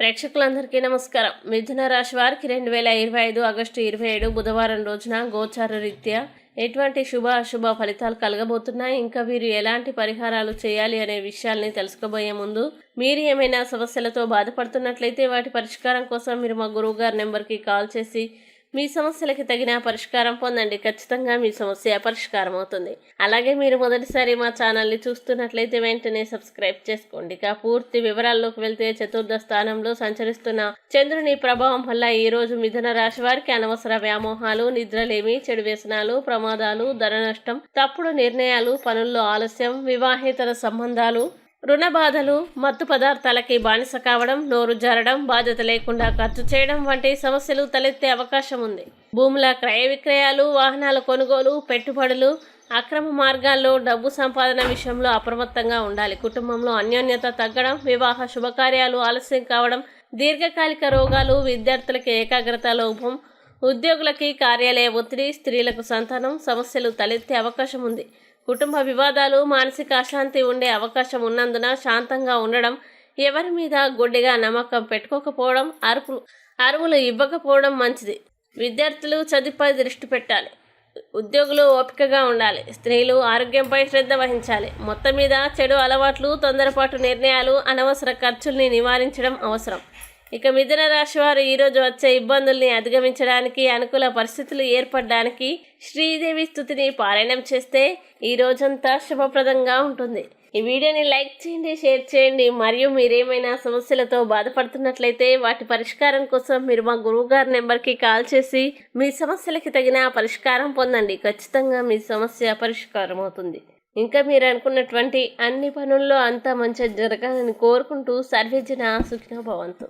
ప్రేక్షకులందరికీ నమస్కారం. మిథున రాశి వారికి రెండు వేల ఇరవై ఐదు ఆగస్టు ఇరవై ఏడు బుధవారం రోజున గోచార రీత్యా ఎటువంటి శుభ అశుభ ఫలితాలు కలగబోతున్నాయి? ఇంకా వీరు ఎలాంటి పరిహారాలు చేయాలి అనే విషయాల్ని తెలుసుకోబోయే ముందు మీరు ఏమైనా సమస్యలతో బాధపడుతున్నట్లయితే వాటి పరిష్కారం కోసం మీరు మా గురువు గారి నెంబర్కి కాల్ చేసి మీ సమస్యలకి తగిన పరిష్కారం పొందండి. ఖచ్చితంగా మీ సమస్య పరిష్కారం అవుతుంది. అలాగే మీరు మొదటిసారి మా ఛానల్ని చూస్తున్నట్లయితే వెంటనే సబ్స్క్రైబ్ చేసుకోండి. ఇక పూర్తి వివరాల్లోకి వెళ్తే చతుర్థ స్థానంలో సంచరిస్తున్న చంద్రుని ప్రభావం వల్ల ఈ రోజు మిథున రాశి వారికి అనవసర వ్యామోహాలు నిద్రలేమి చెడు వ్యసనాలు ప్రమాదాలు ధన నష్టం తప్పుడు నిర్ణయాలు పనుల్లో ఆలస్యం వివాహేతర సంబంధాలు రుణ బాధలు మత్తు పదార్థాలకి బానిస కావడం నోరు జారడం బాధ్యత లేకుండా ఖర్చు చేయడం వంటి సమస్యలు తలెత్తే అవకాశం ఉంది. భూముల క్రయ విక్రయాలు వాహనాల కొనుగోలు పెట్టుబడులు అక్రమ మార్గాల్లో డబ్బు సంపాదన విషయంలో అప్రమత్తంగా ఉండాలి. కుటుంబంలో అన్యోన్యత తగ్గడం వివాహ శుభకార్యాలు ఆలస్యం కావడం దీర్ఘకాలిక రోగాలు విద్యార్థులకి ఏకాగ్రత లోపం ఉద్యోగులకి కార్యాలయ ఒత్తిడి స్త్రీలకు సంతానం సమస్యలు తలెత్తే అవకాశం ఉంది. కుటుంబ వివాదాలు మానసిక అశాంతి ఉండే అవకాశం ఉన్నందున శాంతంగా ఉండడం ఎవరి మీద గుడ్డిగా నమ్మకం పెట్టుకోకపోవడం అరుపులు అరువులు ఇవ్వకపోవడం మంచిది. విద్యార్థులు చదువుపై దృష్టి పెట్టాలి. ఉద్యోగులు ఓపికగా ఉండాలి. స్త్రీలు ఆరోగ్యంపై శ్రద్ధ వహించాలి. మొత్తం మీద చెడు అలవాట్లు తొందరపాటు నిర్ణయాలు అనవసర ఖర్చుల్ని నివారించడం అవసరం. ఇక మిథున రాశి వారు ఈరోజు వచ్చే ఇబ్బందుల్ని అధిగమించడానికి అనుకూల పరిస్థితులు ఏర్పడడానికి శ్రీదేవి స్థుతిని పారాయణం చేస్తే ఈ రోజంతా శుభప్రదంగా ఉంటుంది. ఈ వీడియోని లైక్ చేయండి షేర్ చేయండి. మరియు మీరేమైనా సమస్యలతో బాధపడుతున్నట్లయితే వాటి పరిష్కారం కోసం మీరు మా గురువుగారి నెంబర్కి కాల్ చేసి మీ సమస్యలకి తగిన పరిష్కారం పొందండి. ఖచ్చితంగా మీ సమస్య పరిష్కారం అవుతుంది. ఇంకా మీరు అనుకున్నటువంటి అన్ని పనుల్లో అంతా మంచిగా జరగాలని కోరుకుంటూ సర్వేజన సుఖిన భవంతు.